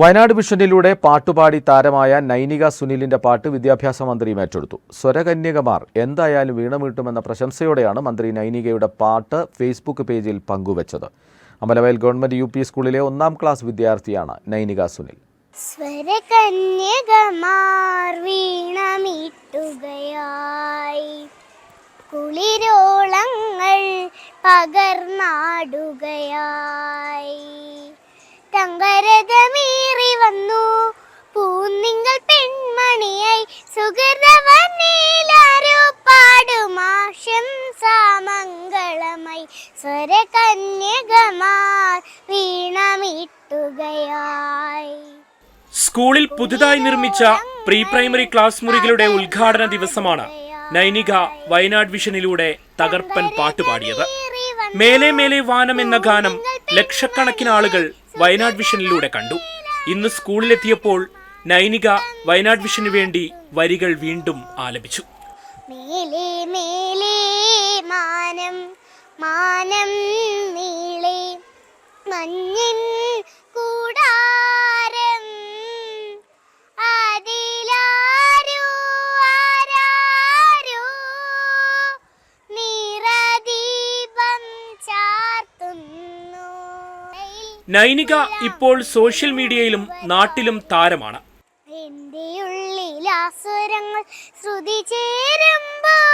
വയനാട് വിഷനിലൂടെ പാട്ടുപാടി താരമായ നൈനിക സുനിലിന്റെ പാട്ട് വിദ്യാഭ്യാസ മന്ത്രിയും ഏറ്റെടുത്തു. സ്വരകന്യകമാർ എന്തായാലും വീണമീട്ടുമെന്ന പ്രശംസയോടെയാണ് മന്ത്രി നൈനികയുടെ പാട്ട് ഫേസ്ബുക്ക് പേജിൽ പങ്കുവച്ചത്. അമലവയൽ ഗവൺമെന്റ് യു സ്കൂളിലെ ഒന്നാം ക്ലാസ് വിദ്യാർത്ഥിയാണ് നൈനിക സുനിൽ. സ്വരകന്യകമാർ കുളിരോളങ്ങൾ പകർന്നാടുകയായി. തങ്കരഥമേറി പെൺമണിയായി സുഹൃതവന്നീലാരോ പാടുമാശംസാമംഗളമായി സ്വരകന്യകമാർ വീണമിട്ടുകയായി. സ്കൂളിൽ പുതുതായി നിർമ്മിച്ച പ്രീ പ്രൈമറി ക്ലാസ് മുറികളുടെ ഉദ്ഘാടന ദിവസമാണ് നൈനിക വയനാട് വിഷനിലൂടെ തകർപ്പൻ പാട്ടുപാടിയത് മേലെ മേലെ വാനം എന്ന ഗാനം ലക്ഷക്കണക്കിന് ആളുകൾ വയനാട് വിഷനിലൂടെ കണ്ടു. ഇന്ന് സ്കൂളിലെത്തിയപ്പോൾ നൈനിക വയനാട് വിഷനു വേണ്ടി വരികൾ വീണ്ടും ആലപിച്ചു. മേലേ മേലേ മാനം മാനം നീളെ മഞ്ഞിൻ കൂടാരം അതിലാരോ ആരാരോ നിറദീപം ചാർത്തുന്നു. നൈനിക ഇപ്പോൾ സോഷ്യൽ മീഡിയയിലും നാട്ടിലും താരമാണ്. എന്റെ ഉള്ളിൽ ആസുരങ്ങൾ ശ്രുതി ചേരുമ്പോൾ.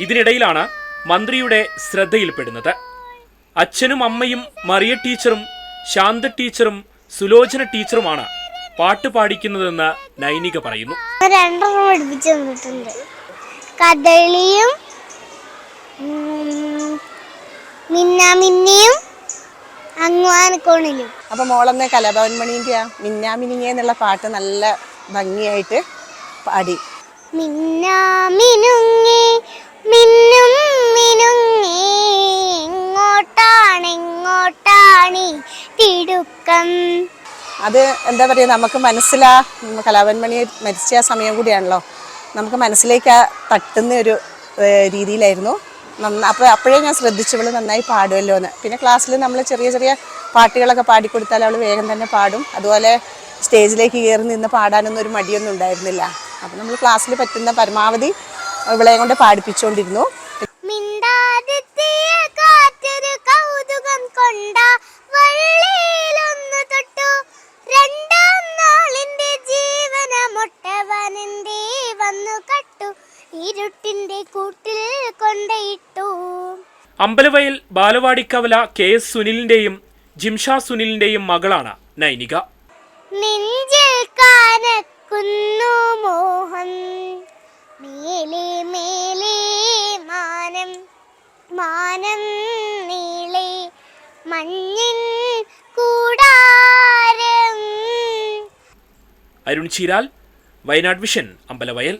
ഇതിനിടയിലാണ് മന്ത്രിയുടെ ശ്രദ്ധയിൽപ്പെടുന്നത്. അച്ഛനും അമ്മയും മറിയ ടീച്ചറും ശാന്ത ടീച്ചറും സുലോചന ടീച്ചറുമാണ് പാട്ട് പാടിക്കുന്നതെന്ന് നൈനിക പറയുന്നു. രണ്ടെണ്ണം പഠിപ്പിച്ചു തന്നിട്ടുണ്ട്. കദളിയും മിന്നാമിന്നിയും അങ്ങുവാനക്കോണിലും. അപ്പൊ മോളന്ന് കലാഭവൻ മണിന്റെ മിന്നാമിനിങ്ങ എന്നുള്ള പാട്ട് നല്ല ഭംഗിയായിട്ട് പാടി. മിന്നാമിനുങ്ങി മിന്നും മിനുങ്ങി ഇങ്ങോട്ടാണ് എങ്ങോട്ടാണ് തിടുക്കം. അത് എന്താ പറയുക നമുക്ക് മനസ്സിലാ കലാപന്മണി മണി മരിച്ച ആ സമയം കൂടിയാണല്ലോ. നമുക്ക് മനസ്സിലേക്ക് ആ തട്ടുന്ന ഒരു രീതിയിലായിരുന്നു. നന്ന അപ്പോൾ അപ്പോഴേ ഞാൻ ശ്രദ്ധിച്ചു നന്നായി പാടുമല്ലോ എന്ന് പിന്നെ ക്ലാസ്സിൽ നമ്മൾ ചെറിയ ചെറിയ പാട്ടുകളൊക്കെ പാടിക്കൊടുത്താൽ അവൾ വേഗം തന്നെ പാടും. അതുപോലെ സ്റ്റേജിലേക്ക് കയറി നിന്ന് പാടാനൊന്നും ഒരു മടിയൊന്നും ഉണ്ടായിരുന്നില്ല. അപ്പോൾ നമ്മൾ ക്ലാസ്സിൽ പറ്റുന്ന പരമാവധി ഇവളെ കൊണ്ട് പാടിപ്പിച്ചുകൊണ്ടിരുന്നു ഇരുട്ടിന്റെ കൂട്ടിൽ കൊണ്ടയിട്ടു. അമ്പലവയൽ ബാലവാടിക്കവല കെ എസ് സുനിലിന്റെയും ജിംഷാ സുനിലിന്റെയും മകളാണ് നൈനിക. നെഞ്ചിൽ കാനക്കുന്നു മോഹം. മേലേ മേലേ മാനം മാനം നീളെ മഞ്ഞിൻ കൂടാരം. അരുൺ ചീരാൽ വയനാട് വിഷൻ അമ്പലവയൽ.